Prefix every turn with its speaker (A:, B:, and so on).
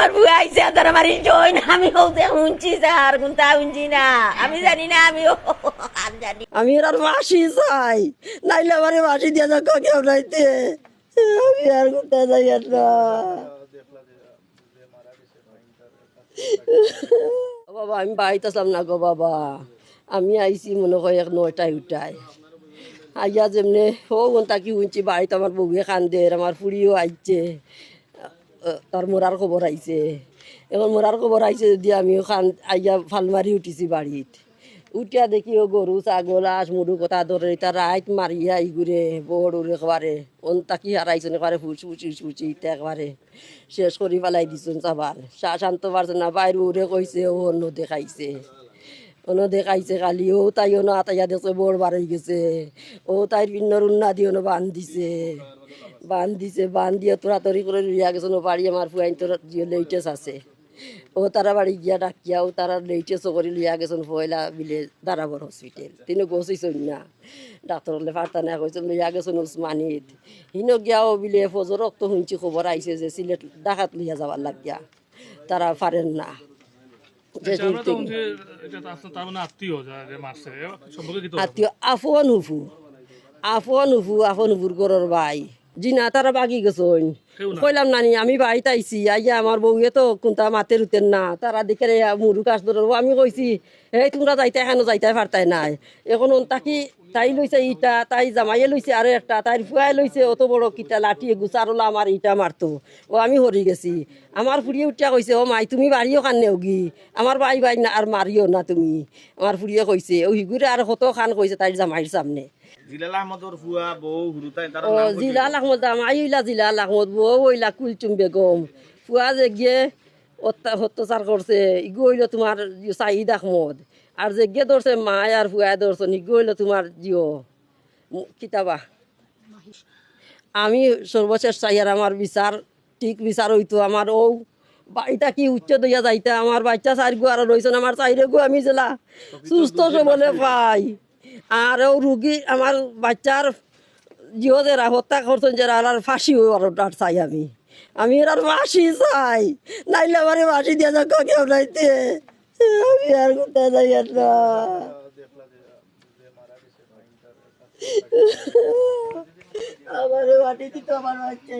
A: আমার বুয়া আইছে, আর আমার জয় না, আমি হতে শুনছি স্যার কোনটা শুনছি না। আমি জানি না, আমি জানি।
B: আমি আর মাসি চাই, নাইলে আমার মাসি দিয়ে যাক কেউ নাইতে আমি আর কোথায় যাই না। বাবা, আমি বাড়িতে আসলাম না গো বাবা। আমি আইছি মনে হয় এক নয়টায় উঠাই আইয়া যেমনি, ও ঘণ্টা কি শুনছি বাড়িতে আমার বউয়ে কান্দে আমার ফুড়িও আইছে। তার মোরার খবর আইছে। এখন মোরার খবর আইছে যদি আমিও খান আইয়া ফালমারি উঠিছি বাড়িত। উঠিয়া দেখি ও গরু, ছাগল আস মুরু কথা ধরে এটা রাইত মারিয়া ইগুরে বড়ুরে একবারে। অন তাকি হারাইছেন একবারে ফুচ ফুচি ফুচি ইটা একবারে। শেষ কৰি পেলাই দিছোন চাহ শান্ত পারছে না, বাইর উরে কইছে ও অন্য দেখাইছে। অন্য দেখাইছে কালি ও তাই অন্য আতাইয়া দেখছে বড় বাড়াই গেছে। ও তাইর পিন্নর উন্না দিয়ে অন্য বান দিছে। বান দিছে, বান দিয়ে তোরা তরি করে লইয়া গেছে নো বাড়ি আমার ফুয়াইন তোর যে লেটেস আছে। ও তারা বাড়ি গিয়া ডাকিয়া, ও তারা লেটেস করে লইয়া গেছেন ফয়লা বিলে দারাবর হসপিটাল তিনি গছিছন না ডাক্তর হলে ফার্তা না কইছেন লইয়া গেছেন উসমানিত। হিনো গিয়া ও বিলে ফজর রক্ত শুনছি, খবর আইছে যে সিলেট ডাকাত লইয়া যাবার লাগিয়া। তারা পারেন না।
C: আত্মীয় কি তো
B: আত্মীয় আফন হুফু আফন হুফু আফন হুফুর গরর ভাই। জি না তারা বাগি গেছন।
C: কেউ
B: কইলাম নানি আমি বাই আইছি আইয়া আমার বউয়ে তো কোনটা মাতে রুতেন না। তারা দেখে মুরু কাজ ধরো আমি কইছি এই তোমরা যাইতে এখানে যাইতে পারতাই নাই। এখন তাকি তাই লইছে ইটা তাই জামাইয়ে লইছে আরও একটা তাই ফুয়াই লইছে অত বড় কিটা লাঠিয়ে গুছারলা আমার ইটা মারতো। ও আমি হরি গেছি। আমার ফুড়িয়ে উঠিয়া কইছে ও মাই তুমি বাড়িও খান নেওগি আমার বাই বাই না আর মারিও না তুমি। আমার ফুড়িয়ে কইছে ও হিগুরে আর কত খান কইছে তাই জামাইয়ের সামনে।
D: জিলাল আহমদর ফুয়া বউ হুরুতাই তার
B: ও জিলাল আহমদ ইলা জিলাল আহমদ বউ ওইলা কুলচুম বেগম। ফুয়া যে গিয়ে অত্যা- অত্যাচার করছে ইগো হইল তোমার সাইদ আহমদ। আর যে গিয়ে ধরছে, মায় আর ফুয়া ধরছে ইগো হইল তোমার জিও। কিতাবা। আমি সর্বশেষ চাই আর আমার বিচার, ঠিক বিচার হইতো আমার ও। বাড়িটা কি উচ্চ দইয়া যাইতা, আমার বাচ্চা চার গো, আর রয়েছেন আমার চাইরে গো, আমি জেলা। সুস্থ সবলে পাই। আর ও রুগী, আমার বাচ্চার জিও যারা, হত্যা করছেন যারা, আর ফাঁসি হই আর চাই আমি। আমি আর ফাঁসি চাই। নাইলে আমার ফাঁসি দিয়ে যাক, কেউ নাইতে। আমার বাড়িতে তো আমার বাচ্চা